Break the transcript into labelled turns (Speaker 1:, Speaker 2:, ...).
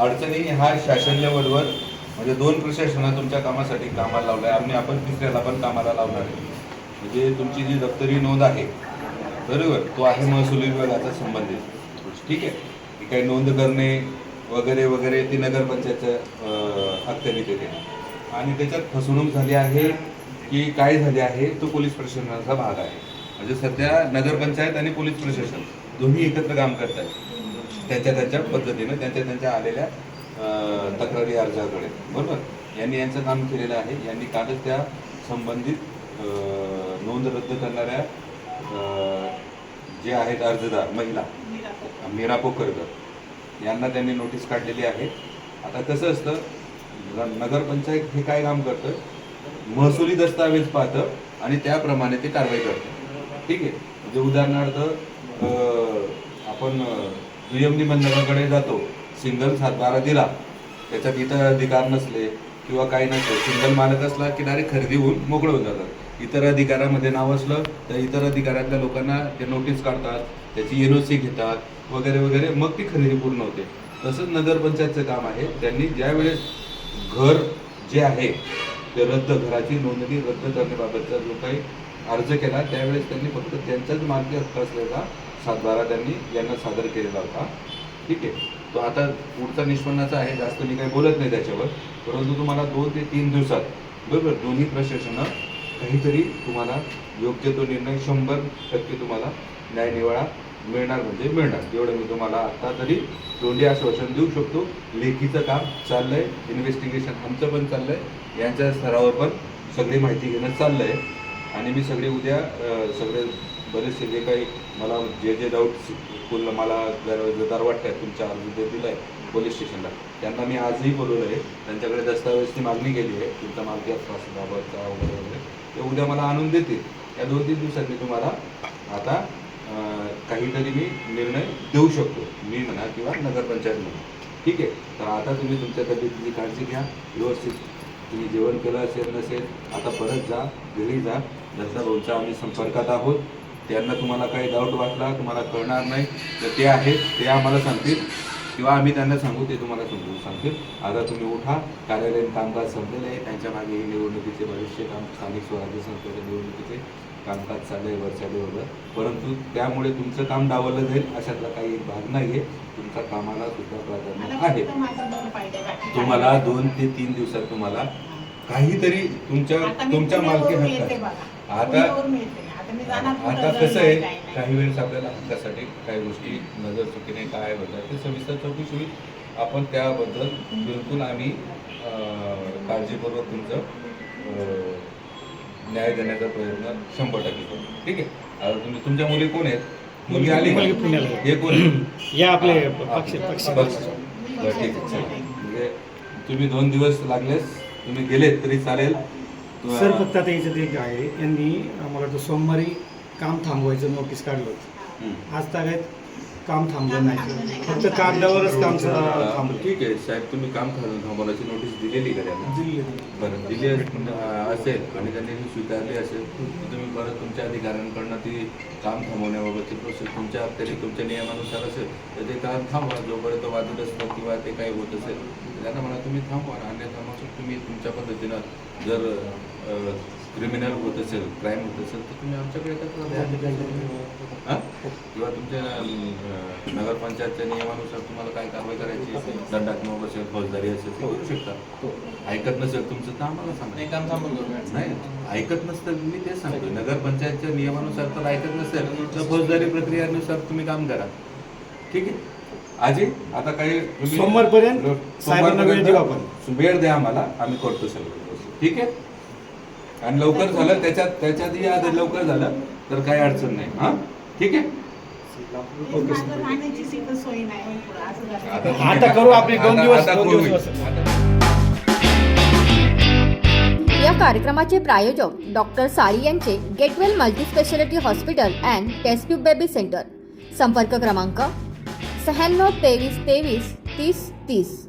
Speaker 1: अडचणी हा शासन लेवलवर म्हणजे दोन प्रशासना तुमच्या कामासाठी कामाला लावलं आहे आम्ही आपण तिसऱ्याला पण कामाला लावणार आहे. म्हणजे तुमची जी दप्तरी नोंद आहे बरोबर तो आहे महसूल विभागाचा संबंधित. ठीक आहे? की काही नोंद करणे वगैरे वगैरे ती नगरपंचायतच्या अखत्यारीत येते आणि त्याच्यात फसवणूक झाली आहे की काय झाले आहे तो पोलीस प्रशासनाचा भाग आहे. म्हणजे सध्या नगरपंचायत आणि पोलीस प्रशासन दोन्ही एकत्र काम करत आहेत त्यांच्या त्यांच्या पद्धतीनं त्यांच्या त्यांच्या आलेल्या तक्रारी अर्जाकडे. बरोबर? यांनी यांचं काम केलेलं आहे. यांनी कालच त्या संबंधित नोंद रद्द करणाऱ्या जे आहेत अर्जदार महिला मीरा पोकरकर यांना त्यांनी नोटीस काढलेली आहे. आता कसं असतं नगरपंचायत हे काय काम करतं? महसुली दस्तावेज पाहतं आणि त्याप्रमाणे ते कारवाई करतं. ठीक आहे? म्हणजे उदाहरणार्थ आपण दुय्यम निबंधकाकडे जातो. सिंगल सातबारा दिला. त्याच्यात इतर अधिकार नसले किंवा काही नसले सिंगल मालक असला की डायरेक्ट खरेदी होऊन मोकळं होऊन जातात. इतर अधिकारामध्ये नाव असलं तर इतर अधिकारातल्या लोकांना ते नोटीस काढतात त्याची एन ओ सी घेतात वगैरे वगैरे. मग ती खरेदी पूर्ण होते. तसंच नगरपंचायतचं काम आहे. त्यांनी ज्यावेळेस घर जे आहे ते रद्द घराची नोंदणी रद्द करण्याबाबतचा जो काही अर्ज केला त्यावेळेस त्यांनी फक्त त्यांचाच मालकी हक्क असलेला सातबारा त्यांनी यांना सादर केलेला होता. ठीक आहे? तो आता पुढचा निष्पन्नाचा आहे जास्त मी काही बोलत नाही त्याच्यावर. परंतु तुम्हाला दोन ते तीन दिवसात बरोबर दोन्ही प्रशासनं काहीतरी तुम्हाला योग्य तो निर्णय शंभर टक्के तुम्हाला न्यायनिवाळा मिळणार म्हणजे मिळणार. एवढं मी तुम्हाला आता तरी तोंडी आश्वासन देऊ शकतो. लेखीचं काम चाललंय इन्व्हेस्टिगेशन आमचं पण चाललंय यांच्या स्तरावर पण सगळी माहिती घेणं चाललंय. आणि मी सगळे उद्या सगळे बरेचसे जे काही मला जे जे डाऊट फुल मला गरजेदार वाटत आहेत तुमच्या अर्ज जे आहे पोलीस स्टेशनला त्यांना मी आजही बोलवलं आहे. त्यांच्याकडे दस्तावेजची मागणी केली आहे. तुमचा मालकी बाबतचा वगैरे वगैरे. ते उद्या मला आणून देतील. या दोन तीन दिवसात मी तुम्हाला आता काहीतरी मी निर्णय देऊ शकतो. मी म्हणा किंवा नगरपंचायत म्हणा. ठीक आहे? तर आता तुम्ही तुमच्या तब्येतीची काळजी घ्या. व्यवस्थित. तुम्ही जेवण केलं असेल नसेल आता परत जा. घरी जा. दसरा भाऊच्या आम्ही संपर्कात आहोत. त्यांना तुम्हाला काही डाऊट वाटला तुम्हाला कळणार नाही तर ते आहेत ते आम्हाला सांगतील. किंवा आम्ही त्यांना सांगू ते तुम्हाला समजून सांगतील. आता तुम्ही उठा कार्यालयीन कामकाज संपलेलं आहे त्यांच्या मागे हे निवडणुकीचे बरेचसे काम स्थानिक स्वराज्य संस्थेच्या निवडणुकीचे कामकाज चाललंय वरच्या लेवलवर परंतु त्यामुळे तुमचं काम डावललं जाईल अशातला काही एक भाग नाही आहे तुमच्या कामाला सुद्धा प्राधान्य आहे. तुम्हाला दोन ते तीन दिवसात तुम्हाला काहीतरी तुमच्या तुमच्या मालकी हक्कात आता आता कसं आहे काही वेळेस आपल्याला हक्कासाठी काही गोष्टी नजर चुकीने काय होतात ते सविस्तर चौकशी होईल. आपण त्याबद्दल बिलकुल आम्ही काळजीपूर्वक तुमचं न्याय देण्याचा प्रयत्न शंभर टक्के करू. ठीक आहे? आता तुम्ही तुमच्या मुली कोण आहेत? मुलगी आली. हे कोण?
Speaker 2: या आपले पक्ष पक्ष
Speaker 1: बरं, ठीक आहे. म्हणजे तुम्ही दोन दिवस लागलेस. तुम्ही गेलेत तरी चालेल.
Speaker 2: सर फक्त आता याच्यात एक आहे. यांनी मला वाटतं सोमवारी काम थांबवायचं नोटीस काढलं होतं. आज तागायत काम थांबलं नाही. फक्त कागदावरच काम स- थांबलं.
Speaker 1: ठीक आहे साहेब तुम्ही काम थांबवण्याची नोटीस दिलेली का त्यांना?
Speaker 2: दिली.
Speaker 1: बरं दिली असेल आणि त्यांनी ती स्वीकारली असेल तर तुम्ही परत तुमच्या अधिकाऱ्यांकडनं ती काम थांबवण्याबाबतची प्रोसेस तुमच्या तरी तुमच्या नियमानुसार असेल तर ते काम थांबवा जोपर्यंत वादत असतं किंवा ते काही होत असेल तर त्यांना म्हणा तुम्ही थांबवा अन्यथा मग तुम्ही तुमच्या पद्धतीनं जर क्रिमिनल होत असेल क्राईम होत असेल तर तुम्ही आमच्याकडे तक्रार द्या हां? किंवा तुमच्या नगरपंचायतच्या नियमानुसार तुम्हाला काय कारवाई करायची दंडात्मक असेल फौजदारी असेल ते करू शकता. ऐकत नसेल तुमचं तर आम्हाला सांगा. नाही ऐकत नसतं मी तेच सांगतो. नगरपंचायतच्या नियमानुसार तर ऐकत नसेल तर फौजदारी प्रक्रियेनुसार तुम्ही काम करा. ठीक आहे? आजी आता काही तुम्ही-
Speaker 2: सोमवारपर्यंत आपण.
Speaker 1: वेळ द्या आम्हाला आम्ही करतो सगळं. ठीक आहे? आणि लवकर झालं त्याच्यात त्याच्यातही आधी लवकर झालं तर काही अडचण नाही. हा? ठीक आहे?
Speaker 2: आता करू आपली दोन दिवस- दोन. दिवस.
Speaker 3: या कार्यक्रमाचे प्रायोजक डॉक्टर साळी यांचे Getwell multispeciality hospital and test tube baby centre. संपर्क क्रमांक शहाण्णव तेवीस तेवीस तीस तीस.